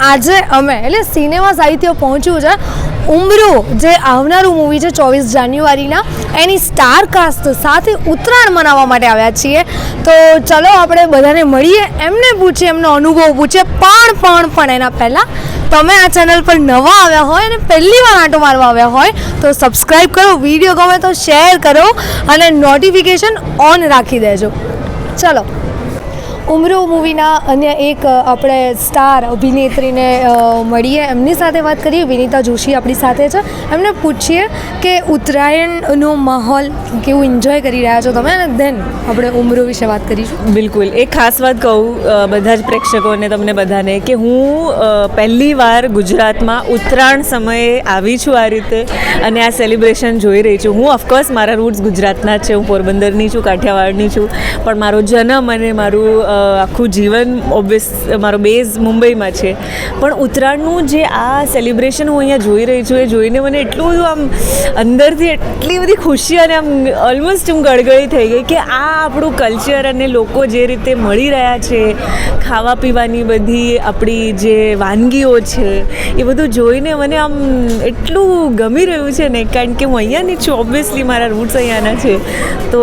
આજે અમે, એટલે સિનેમા સાહિત્ય પહોંચ્યું છે. ઉમરો જે આવનારું મૂવી છે ચોવીસ જાન્યુઆરીના, એની સ્ટાર કાસ્ટ સાથે ઉત્તરાયણ મનાવવા માટે આવ્યા છીએ. તો ચલો આપણે બધાને મળીએ, એમને પૂછીએ, એમનો અનુભવ પૂછીએ. પણ પણ પણ એના પહેલાં તમે આ ચેનલ પર નવા આવ્યા હોય અને પહેલી વાર આંટો મારવા આવ્યા હોય, તો સબસ્ક્રાઈબ કરો વીડિયો ગમે તો શેર કરો અને નોટિફિકેશન ઓન રાખી દેજો. ચલો. ઉમરો મૂવીના અન્ય એક આપણે સ્ટાર અભિનેત્રીને મળીએ. એમની સાથે વાત કરીએ. વિનીતા જોશી આપણી સાથે છે. એમને પૂછીએ કે ઉત્તરાયણનો માહોલ કેવું એન્જોય કરી રહ્યા છો તમે? અને દેન આપણે ઉમરો વિશે વાત કરીશું. બિલકુલ. એક ખાસ વાત કહું બધા જ પ્રેક્ષકોને તમને બધાને કે હું પહેલી વાર ગુજરાતમાં ઉત્તરાયણ સમયે આવી છું આ રીતે અને આ સેલિબ્રેશન જોઈ રહી છું. હું ઓફકોર્સ મારા રૂટ્સ ગુજરાતના જ છે. હું પોરબંદરની છું, કાઠિયાવાડની છું. પણ મારો જન્મ અને મારું આખું જીવન ઓબ્વિયસ મારો બેઝ મુંબઈમાં છે. પણ ઉત્તરાયણનું જે આ સેલિબ્રેશન હું અહીંયા જોઈ રહી છું, એ જોઈને મને એટલું બધું આમ અંદરથી એટલી બધી ખુશી અને આમ ઓલમોસ્ટ હું ગળગળી થઈ ગઈ કે આ આપણું કલ્ચર અને લોકો જે રીતે મળી રહ્યા છે, ખાવા પીવાની બધી આપણી જે વાનગીઓ છે, એ બધું જોઈને મને આમ એટલું ગમી રહ્યું છે ને, કારણ કે હું અહીંયાની છું ઓબ્વિયસલી મારા રૂટ્સ અહીંયાના છે. તો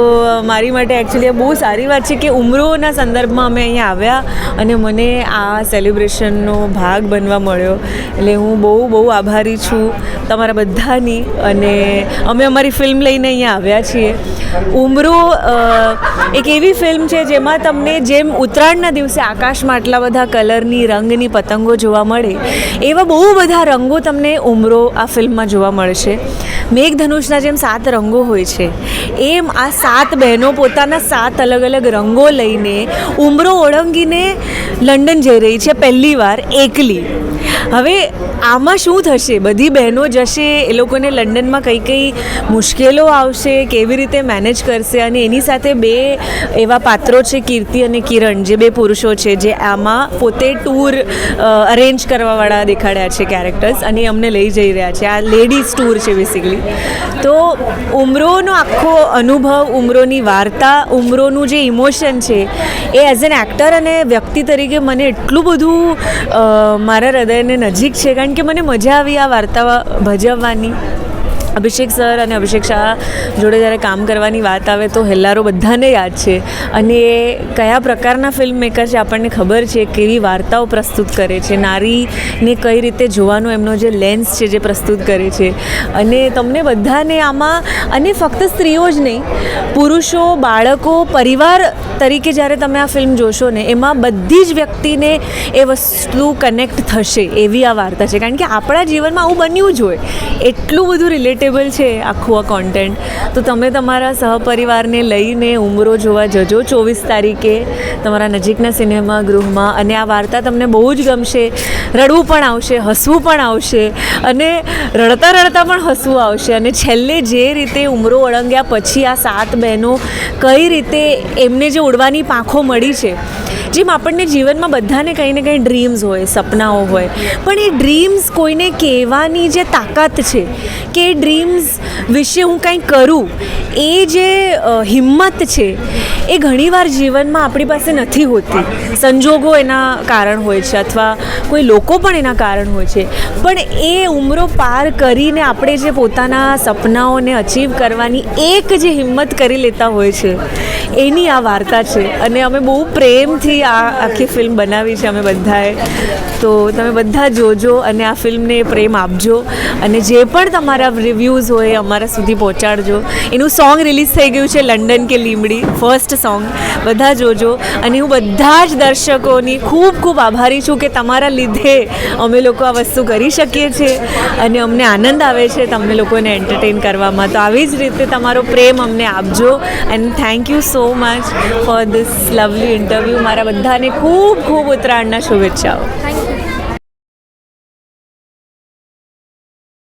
મારી માટે એકચ્યુઅલી બહુ સારી વાત છે કે ઉમરોના સંદર્ભમાં અમે અહીંયા આવ્યા અને મને આ સેલિબ્રેશનનો ભાગ બનવા મળ્યો. એટલે હું બહુ બહુ આભારી છું તમારા બધાની અને અમે અમારી ફિલ્મ લઈને અહીંયા આવ્યા છીએ. ઉમરો એક એવી ફિલ્મ છે જેમાં તમને જેમ ઉત્તરાયણના દિવસે આકાશમાં આટલા બધા કલરની રંગની પતંગો જોવા મળે, એવા બહુ બધા રંગો તમને ઉમરો આ ફિલ્મમાં જોવા મળશે. મેઘધનુષના જેમ સાત રંગો હોય છે, એમ આ સાત બહેનો પોતાના સાત અલગ અલગ રંગો લઈને ઉમરો ઓળંગીને લંડન જઈ રહી છે પહેલી વાર, એકલી. હવે આમાં શું થશે? બધી બહેનો જશે, એ લોકોને લંડનમાં કઈ કઈ મુશ્કેલો આવશે, કેવી રીતે મેનેજ કરશે? અને એની સાથે બે એવા પાત્રો છે, કીર્તિ અને કિરણ, જે બે પુરુષો છે, જે આમાં પોતે ટૂર અરેન્જ કરવાવાળા દેખાડ્યા છે કેરેક્ટર્સ અને અમને લઈ જઈ રહ્યા છે. આ લેડીઝ ટૂર છે બેસિકલી તો ઉમરોનો આખો અનુભવ, ઉમરોની વાર્તા, ઉમરોનું જે ઇમોશન છે, એ એઝ એન એક્ટર અને વ્યક્તિ તરીકે મને એટલું બધું મારા હૃદયને નજીક છે, કારણ કે મને મજા આવી આ વાર્તા ભજવવાની. અભિષેક સર અને અભિષેક શાહ જોડે જ્યારે કામ કરવાની વાત આવે તો હેલ્લારો બધાને યાદ છે. અને એ કયા પ્રકારના ફિલ્મ મેકર છે આપણને ખબર છે, કેવી વાર્તાઓ પ્રસ્તુત કરે છે, નારીને કઈ રીતે જોવાનો એમનો જે લેન્સ છે જે પ્રસ્તુત કરે છે. અને તમને બધાને આમાં, અને ફક્ત સ્ત્રીઓ જ નહીં, પુરુષો, બાળકો, પરિવાર તરીકે જ્યારે તમે આ ફિલ્મ જોશો ને, એમાં બધી જ વ્યક્તિને એ વસ્તુ કનેક્ટ થશે, એવી આ વાર્તા છે. કારણ કે આપણા જીવનમાં આવું બન્યું જ હોય. એટલું બધું રિલેટેબલ છે આખું આ કોન્ટેન્ટ તો તમે તમારા સહપરિવારને લઈને ઉમરો જોવા જજો ચોવીસ તારીખે તમારા નજીકના સિનેમા ગૃહમાં. અને આ વાર્તા તમને બહુ જ ગમશે. રડવું પણ આવશે, હસવું પણ આવશે. અને રડતા રડતા પણ હસવું આવશે. અને છેલ્લે જે રીતે ઉમરો ઓળંગ્યા પછી આ સાત બહેનો કઈ રીતે એમને જે ઉડવાની પાંખો મળી છે. જેમ આપણને જીવનમાં બધાને કંઈ ને કંઈ ડ્રીમ્સ હોય, સપનાઓ હોય. પણ એ ડ્રીમ્સ કોઈને કહેવાની જે તાકાત છે કે એ ડ્રીમ્સ વિશે હું કંઈ કરું, એ જે હિંમત છે, એ ઘણીવાર જીવનમાં આપણી પાસે નથી હોતી. સંજોગો એના કારણ હોય છે અથવા કોઈ લોકો પણ એના કારણ હોય છે. પણ એ ઉમરો પાર કરીને આપણે જે પોતાના સપનાઓને અચીવ કરવાની એક જે હિંમત કરી લેતા હોય છે એની આ વાર્તા છે. અને અમે બહુ પ્રેમથી આ આખી ફિલ્મ બનાવી છે અમે બધાએ. તો તમે બધા જોજો અને આ ફિલ્મને પ્રેમ આપજો. અને જે પણ તમારા રિવ્યૂઝ હોય અમારા સુધી પહોંચાડજો. એનું સોંગ રિલીઝ થઈ ગયું છે લંડન કે લીમડી ફર્સ્ટ સોંગ. બધા જોજો. અને હું બધા જ દર્શકોની ખૂબ ખૂબ આભારી છું કે તમારા લીધે અમે લોકો આ વસ્તુ કરી શકીએ છીએ. અને અમને આનંદ આવે છે તમને લોકોને એન્ટરટેન કરવામાં. તો આવી જ રીતે તમારો પ્રેમ અમને આપજો. And thank you so much for this lovely interview મારા બધાને ખૂબ ખૂબ ઉત્તરાયણના શુભેચ્છાઓ. થેન્ક